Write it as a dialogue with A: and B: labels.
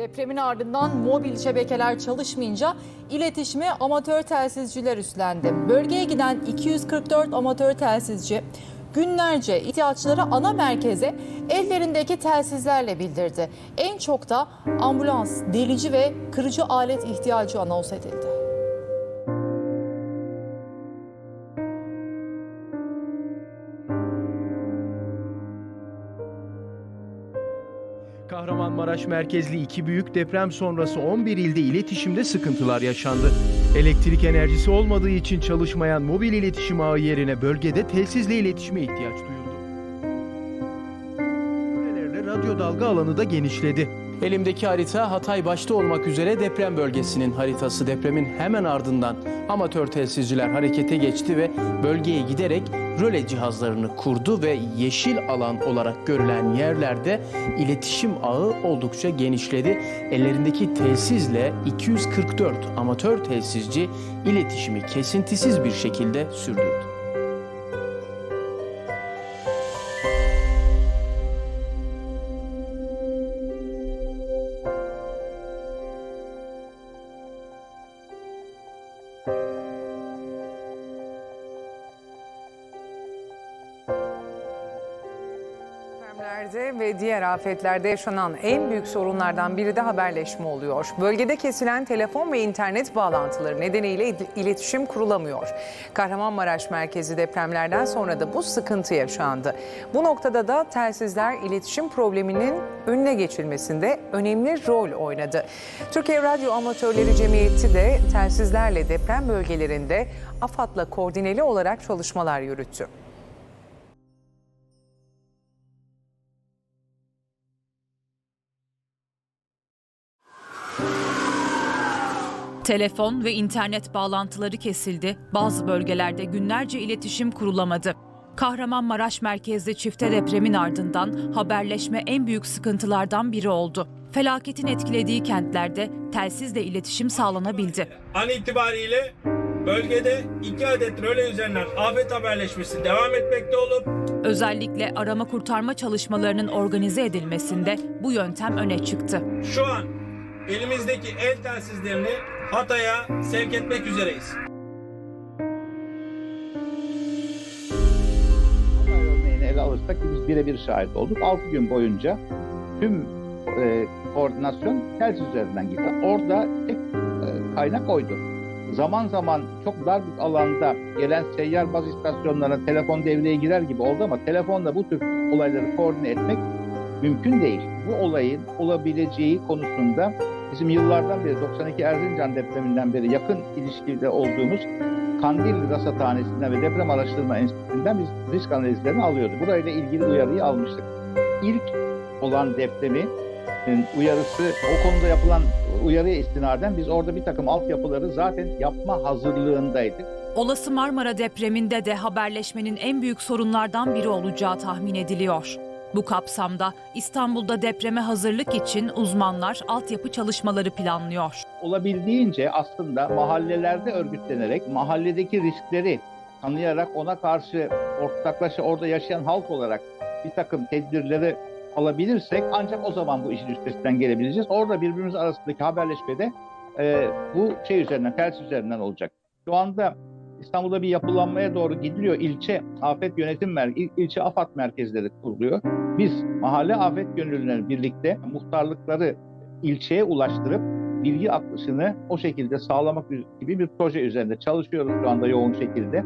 A: Depremin ardından mobil şebekeler çalışmayınca iletişimi amatör telsizciler üstlendi. Bölgeye giden 244 amatör telsizci günlerce ihtiyaçları ana merkeze ellerindeki telsizlerle bildirdi. En çok da ambulans, delici ve kırıcı alet ihtiyacı anons edildi.
B: Kahramanmaraş merkezli iki büyük deprem sonrası 11 ilde iletişimde sıkıntılar yaşandı. Elektrik enerjisi olmadığı için çalışmayan mobil iletişim ağı yerine bölgede telsizle iletişime ihtiyaç duyuldu. Radyo dalga alanı da genişledi. Elimdeki harita Hatay başta olmak üzere deprem bölgesinin haritası. Depremin hemen ardından amatör telsizciler harekete geçti ve bölgeye giderek röle cihazlarını kurdu ve yeşil alan olarak görülen yerlerde iletişim ağı oldukça genişledi. Ellerindeki telsizle 244 amatör telsizci iletişimi kesintisiz bir şekilde sürdürdü.
C: Depremlerde ve diğer afetlerde yaşanan en büyük sorunlardan biri de haberleşme oluyor. Bölgede kesilen telefon ve internet bağlantıları nedeniyle il- iletişim kurulamıyor. Kahramanmaraş merkezi depremlerden sonra da bu sıkıntı yaşandı. Bu noktada da telsizler iletişim probleminin önüne geçilmesinde önemli rol oynadı. Türkiye Radyo Amatörleri Cemiyeti de telsizlerle deprem bölgelerinde AFAD'la koordineli olarak çalışmalar yürüttü.
D: Telefon ve internet bağlantıları kesildi. Bazı bölgelerde günlerce iletişim kurulamadı. Kahramanmaraş merkezli çifte depremin ardından haberleşme en büyük sıkıntılardan biri oldu. Felaketin etkilediği kentlerde telsizle iletişim sağlanabildi.
E: An itibariyle bölgede iki adet röle üzerinden afet haberleşmesi devam etmekte olup
D: Özellikle arama kurtarma çalışmalarının organize edilmesinde bu yöntem öne çıktı.
E: şu an elimizdeki el telsizlerini Hatay'a sevk etmek üzereyiz.
F: Hatay örneğini ele alırsak biz birebir şahit olduk. 6 gün boyunca tüm e, koordinasyon telsiz üzerinden gitti. Orada tek e, kaynak oydu. Zaman zaman çok dar bir alanda gelen seyyar baz istasyonlarına telefon devreye girer gibi oldu ama telefonla bu tür olayları koordine etmek mümkün değil. Bu olayın olabileceği konusunda bizim yıllardan beri 92 Erzincan depreminden beri yakın ilişkide olduğumuz Kandilli Rasathanesi'nden ve Deprem Araştırma Enstitüsü'nden biz risk analizlerini alıyorduk. Burayla ilgili uyarıyı almıştık. İlk olan depremi uyarısı, o konuda yapılan uyarıya istinaden biz orada bir takım altyapıları zaten yapma hazırlığındaydık.
D: Olası Marmara depreminde de haberleşmenin en büyük sorunlardan biri olacağı tahmin ediliyor. Bu kapsamda İstanbul'da depreme hazırlık için uzmanlar altyapı çalışmaları planlıyor.
F: Olabildiğince aslında mahallelerde örgütlenerek mahalledeki riskleri tanıyarak ona karşı ortaklaşa orada yaşayan halk olarak bir takım tedbirleri alabilirsek ancak o zaman bu işin üstesinden gelebileceğiz. Orada birbirimiz arasındaki haberleşmede e, bu şey üzerinden, ters üzerinden olacak. Şu anda İstanbul'da bir yapılanmaya doğru gidiliyor. İlçe Afet Yönetim Merkezi, il- ilçe AFAD merkezleri kuruluyor. Biz mahalle afet gönüllüleri birlikte muhtarlıkları ilçeye ulaştırıp bilgi akışını o şekilde sağlamak gibi bir proje üzerinde çalışıyoruz şu anda yoğun şekilde.